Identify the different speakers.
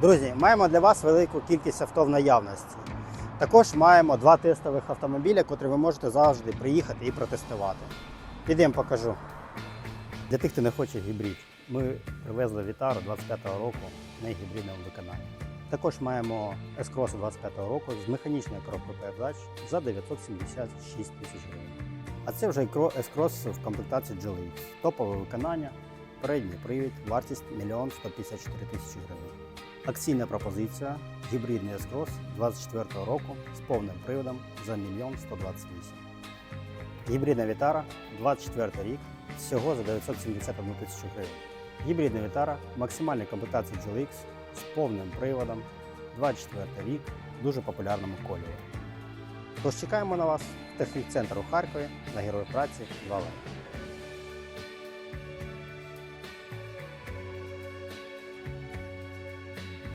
Speaker 1: Друзі, маємо для вас велику кількість авто в наявності. Також маємо два тестових автомобіля, котрі ви можете завжди приїхати і протестувати. Підемо покажу. Для тих, хто не хоче гібрид, ми привезли Вітару 25-го року на гібридному виконанні. Також маємо S-Cross 25-го року з механічною коробкою передач за 976 тисяч гривень. А це вже S-Cross в комплектації GLX. Топове виконання, передній привід, вартість 1 154 тисячі гривень. Акційна пропозиція гібридний S-Cross 24 року з повним приводом за 1 мільйон 128. Гібридна Вітара 24 рік всього за 971 тисячу гривень. Гібридна Вітара в максимальній комплектації GLX з повним приводом 24 рік в дуже популярному кольорі. Тож чекаємо на вас в технік-центр у Харкові на Герої праці 2 лев.